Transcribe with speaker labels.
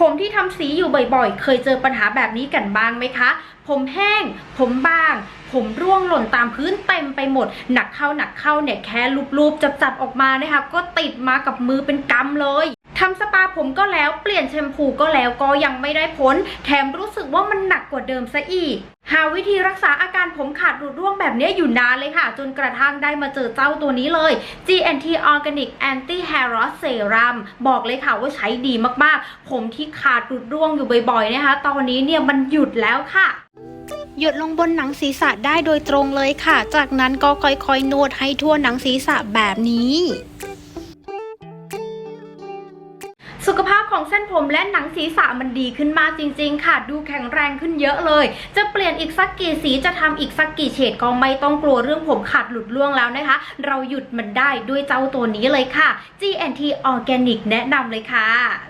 Speaker 1: ผมที่ทำสีอยู่บ่อยๆ เคยเจอปัญหาแบบนี้กันบ้างไหมคะ ผมแห้ง ผมบาง ผมร่วงหล่นตามพื้นเต็มไปหมด หนักเข้าหนักเข้าเนี่ยแค่ลูบๆจับๆออกมานะคะ ก็ติดมากับมือเป็นกำเลยทำสปาผมก็แล้วเปลี่ยนแชมพูก็แล้วก็ยังไม่ได้ผล แถมรู้สึกว่ามันหนักกว่าเดิมซะอีก หาวิธีรักษาอาการผมขาดหลุดร่วงแบบนี้อยู่นานเลยค่ะ จนกระทั่งได้มาเจอเจ้าตัวนี้เลย GNT Organic Anti Hair Loss Serum บอกเลยค่ะว่าใช้ดีมากๆ ผมที่ขาดหลุดร่วงอยู่บ่อยๆนะคะ ตอนนี้เนี่ยมันหยุดแล้วค่ะหยดลงบนหนังศีรษะได้โดยตรงเลยค่ะ จากนั้นก็ค่อยๆนวดให้ทั่วหนังศีรษะแบบนี้ สุขภาพของเส้นผมและหนังศีรษะมันดีขึ้นมากจริง ๆ ค่ะ ดูแข็งแรงขึ้นเยอะเลย จะเปลี่ยนอีกสักกี่สีจะทำอีกสักกี่เฉดก็ไม่ต้องกลัวเรื่องผมขาดหลุดร่วงแล้วนะคะ เราหยุดมันได้ด้วยเจ้าตัวนี้เลยค่ะ GNT Organic แนะนำเลยค่ะ